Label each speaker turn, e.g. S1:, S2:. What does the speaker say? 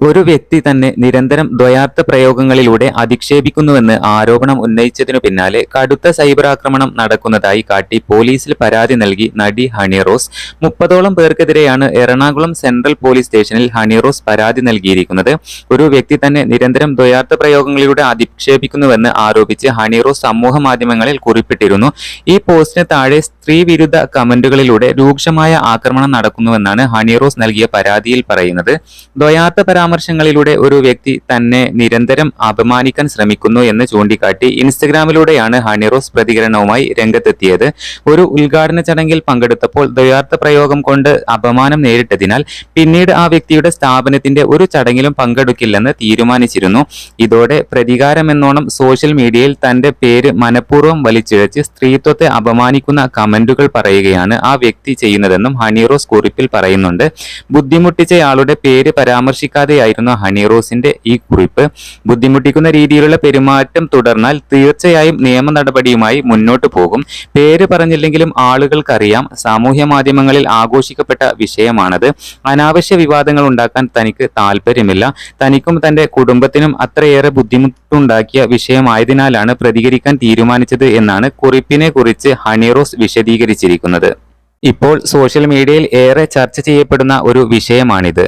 S1: ഒരു വ്യക്തി തന്നെ നിരന്തരം ദ്വയാർത്ഥ പ്രയോഗങ്ങളിലൂടെ അധിക്ഷേപിക്കുന്നുവെന്ന് ആരോപണം ഉന്നയിച്ചതിനു പിന്നാലെ കടുത്ത സൈബർ ആക്രമണം നടക്കുന്നതായി കാട്ടി പോലീസിൽ പരാതി നൽകി നടി ഹണിറോസ് മുപ്പതോളം പേർക്കെതിരെയാണ് എറണാകുളം സെൻട്രൽ പോലീസ് സ്റ്റേഷനിൽ ഹണിറോസ് പരാതി നൽകിയിരിക്കുന്നത്. ഒരു വ്യക്തി തന്നെ നിരന്തരം ദ്വയാർത്ഥ പ്രയോഗങ്ങളിലൂടെ അധിക്ഷേപിക്കുന്നുവെന്ന് ആരോപിച്ച് ഹണിറോസ് സമൂഹ മാധ്യമങ്ങളിൽ കുറിപ്പിട്ടിരുന്നു. ഈ പോസ്റ്റിന് താഴെ സ്ത്രീ വിരുദ്ധ കമന്റുകളിലൂടെ രൂക്ഷമായ ആക്രമണം നടക്കുന്നുവെന്നാണ് ഹണിറോസ് നൽകിയ പരാതിയിൽ പറയുന്നത്. ദ്വയാർത്ഥ പരാമർശങ്ങളിലൂടെ ഒരു വ്യക്തി തന്നെ നിരന്തരം അപമാനിക്കാൻ ശ്രമിക്കുന്നു എന്ന് ചൂണ്ടിക്കാട്ടി ഇൻസ്റ്റഗ്രാമിലൂടെയാണ് ഹണിറോസ് പ്രതികരണവുമായി രംഗത്തെത്തിയത്. ഒരു ഉദ്ഘാടന ചടങ്ങിൽ പങ്കെടുത്തപ്പോൾ ദ്വയാർത്ഥ പ്രയോഗം കൊണ്ട് അപമാനം നേരിട്ടതിനാൽ പിന്നീട് ആ വ്യക്തിയുടെ സ്ഥാപനത്തിന്റെ ഒരു ചടങ്ങിലും പങ്കെടുക്കില്ലെന്ന് തീരുമാനിച്ചിരുന്നു. ഇതോടെ പ്രതികാരമെന്നോണം സോഷ്യൽ മീഡിയയിൽ തന്റെ പേര് മനഃപൂർവം വലിച്ചിഴച്ച് സ്ത്രീത്വത്തെ അപമാനിക്കുന്ന കമന്റുകൾ പറയുകയാണ് ആ വ്യക്തി ചെയ്യുന്നതെന്നും ഹണിറോസ് കുറിപ്പിൽ പറയുന്നുണ്ട്. ബുദ്ധിമുട്ടിച്ചയാളുടെ പേര് പരാമർശിക്കാതെയായിരുന്നു ഹണിറോസിന്റെ ഈ കുറിപ്പ് ബുദ്ധിമുട്ടിക്കുന്ന രീതിയിലുള്ള പെരുമാറ്റം തുടർന്നാൽ തീർച്ചയായും നിയമ നടപടിയുമായി മുന്നോട്ട് പോകും. പേര് പറഞ്ഞില്ലെങ്കിലും ആളുകൾക്കറിയാം. സാമൂഹ്യ മാധ്യമങ്ങളിൽ ആഘോഷിക്കപ്പെട്ട വിഷയമാണത്. അനാവശ്യ വിവാദങ്ങൾ ഉണ്ടാക്കാൻ തനിക്ക് താല്പര്യമില്ല തനിക്കും തന്റെ കുടുംബത്തിനും അത്രയേറെ ബുദ്ധിമുട്ടുണ്ടാക്കിയ വിഷയമായതിനാലാണ് പ്രതികരിക്കാൻ തീരുമാനിച്ചത് എന്നാണ് കുറിപ്പിനെ കുറിച്ച് ഹണിറോസ് വിശദീകരിച്ചിരിക്കുന്നത്. ഇപ്പോൾ സോഷ്യൽ മീഡിയയിൽ ഏറെ ചർച്ച ചെയ്യപ്പെടുന്ന ഒരു വിഷയമാണിത്.